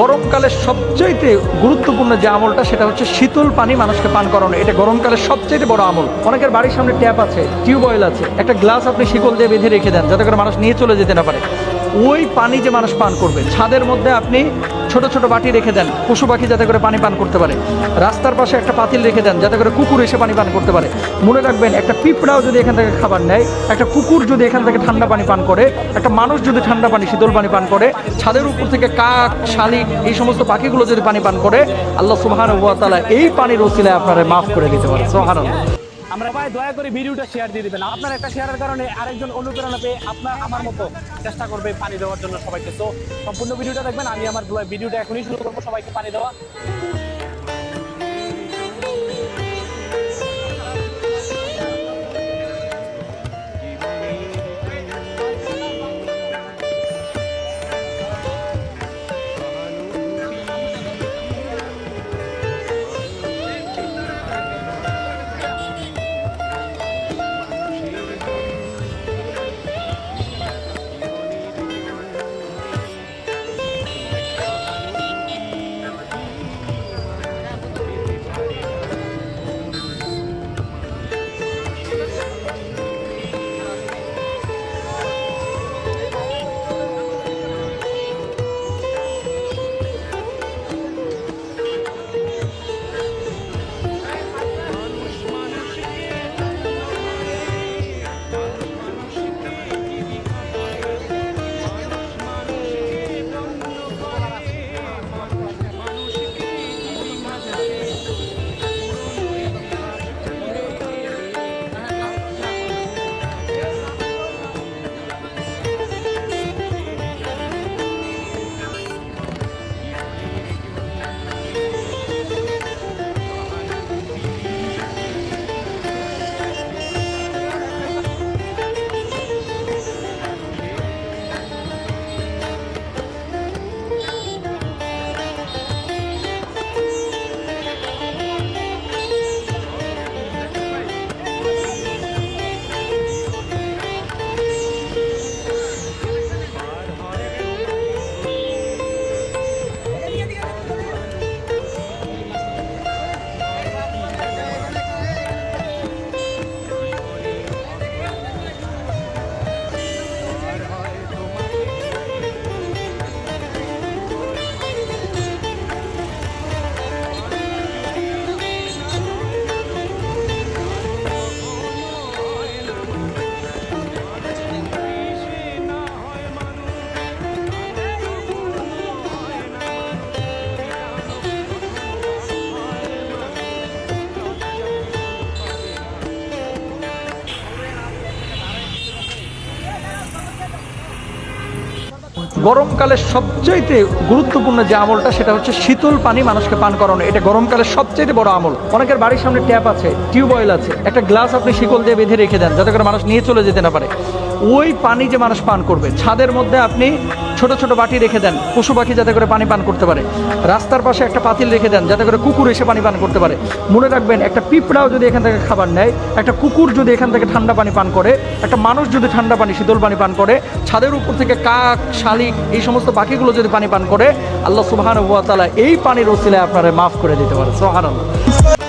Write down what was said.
গরমকালের সবচাইতে গুরুত্বপূর্ণ যে আমলটা, সেটা হচ্ছে শীতল পানি মানুষকে পান করানো। এটা গরমকালের সবচাইতে বড় আমল। অনেকের বাড়ির সামনে ট্যাপ আছে টিউবওয়েল আছে, একটা গ্লাস আপনি শিকল দিয়ে বেঁধে রেখে দেন, যাতে করে মানুষ নিয়ে চলে যেতে না পারে। ওই পানি যে মানুষ পান করবে, ছাদের মধ্যে আপনি ছোট ছোট বাটি রেখে দেন। পশু পাখি যাতে করে পানি পান করতে পারে। রাস্তার পাশে একটা পাতিল রেখে দেন, যাতে করে কুকুর এসে পানি পান করতে পারে। মনে রাখবেন, একটা পিঁপড়াও যদি এখান থেকে খাবার নেয়, একটা কুকুর যদি এখান থেকে ঠান্ডা পানি পান করে, একটা মানুষ যদি ঠান্ডা পানি, শীতল পানি পান করে, ছাদের উপর থেকে কাক শালিক এই সমস্ত পাখিগুলো যদি পানি পান করে, আল্লাহ সুবহান ওয়া এই পানির ওসিলায় আপনারা মাফ করে দিতে পারে। সুবহানাল্লাহ। আমরা ভাই দয়া করে ভিডিওটা শেয়ার দিয়ে দিবেন। আপনার একটা শেয়ারের কারণে আরেকজন অনুপ্রেরণা পেয়ে আপনার আমার মতো চেষ্টা করবে পানি দেওয়ার জন্য সবাইকে। তো সম্পূর্ণ ভিডিওটা দেখবেন। আমি আমার ভিডিওটা এখনই শুরু করব সবাইকে পানি দেওয়া। গরমকালের সবচেয়ে গুরুত্বপূর্ণ যে আমলটা, সেটা হচ্ছে শীতল পানি মানুষকে পান করানো। এটা গরমকালের সবচেয়ে বড় আমল। অনেকের বাড়ির সামনে ট্যাপ আছে, টিউবওয়েল আছে, একটা গ্লাস আপনি শিকল দিয়ে বেঁধে রেখে দেন, যাতে করে মানুষ নিয়ে চলে যেতে না পারে। ওই পানি যে মানুষ পান করবে, ছাদের মধ্যে আপনি ছোট ছোট বাটি রেখে দেন, পশু পাখি যাতে করে পানি পান করতে পারে। রাস্তার পাশে একটা পাতিল রেখে দেন, যাতে করে কুকুর এসে পানি পান করতে পারে। মনে রাখবেন, একটা পিঁপড়াও যদি এখান থেকে খাবার নেয়, একটা কুকুর যদি এখান থেকে ঠান্ডা পানি পান করে, একটা মানুষ যদি ঠান্ডা পানি, শীতল পানি পান করে, ছাদের উপর থেকে কাক, শালিক, এই সমস্ত পাখিগুলো যদি পানি পান করে, আল্লাহ সুবহান ওয়া তাআলা এই পানির ওসিলায় আপনারা মাফ করে দিতে পারে। সুবহানাল্লাহ।